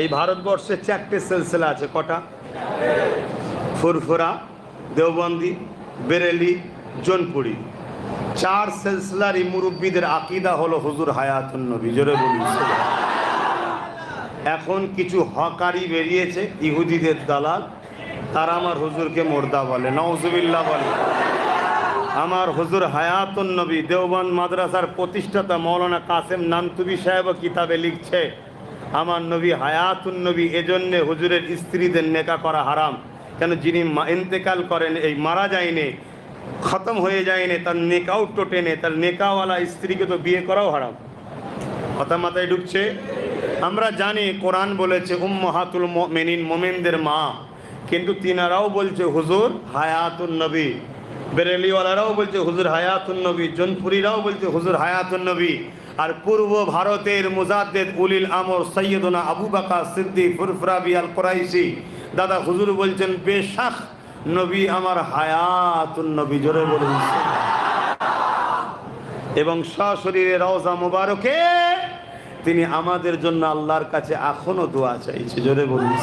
এই ভারতবর্ষে চারটে সিলসিলা আছে, কটা? ফুরফুরা, দেওবন্দি, বেরেলি, জোনপুরি। চার সিলসিলার এই মুরব্বীদের আকিদা হলো হুজুর হায়াতুন নবী, জোরে বলি এখন কিছু হকারি বেরিয়েছে, ইহুদিদের দালাল। তারা আমার হুজুরকে মোর্দা বলে, নওজুবিল্লাহ বলে। আমার হুজুর হায়াতুন নবী দেওবান মাদ্রাসার প্রতিষ্ঠাতা মৌলানা কাসেম নানতুবি সাহেব কিতাবে লিখছে। আমার নবী হায়াতুন নবী, এজন্যে হুজুরের স্ত্রীদের নেকা করা হারাম। কেন যিনি ইন্তেকাল করেন, এই মারা যায়নি, খতম হয়ে যায়নি, তার নেকাও টোটে টোটেনে তার নেকাওয়ালা স্ত্রীকে তো বিয়ে করাও হারাম। কথা মাথায় ঢুকছে? আমরা জানি, কোরআন বলেছে, উম্মাহাতুল মেনিন মোমেনদের মা। কিন্তু তিনারাও বলছে, হুজুর হায়াতুন নবী। বেরেলিওয়ালারাও বলছে, হুজুর হায়াতুন নবী। জনপুরিরাও বলছে, হুজুর হায়াতুন নবী। আর পূর্ব ভারতের মুজাদ্দেদ উলিল আমর সৈয়দনা আবু বাকা সিদ্দি ফুরফুরাবি আল কোরাইশি। দাদা হুজুর বলছেন, বেশাখ নবী আমার হায়াতুন নবী জোরে বলুন। এবং সশরীরে রওজা মুবারকে তিনি আমাদের জন্য আল্লাহর কাছে এখনও দোয়া চাইছে, জোরে বলুন।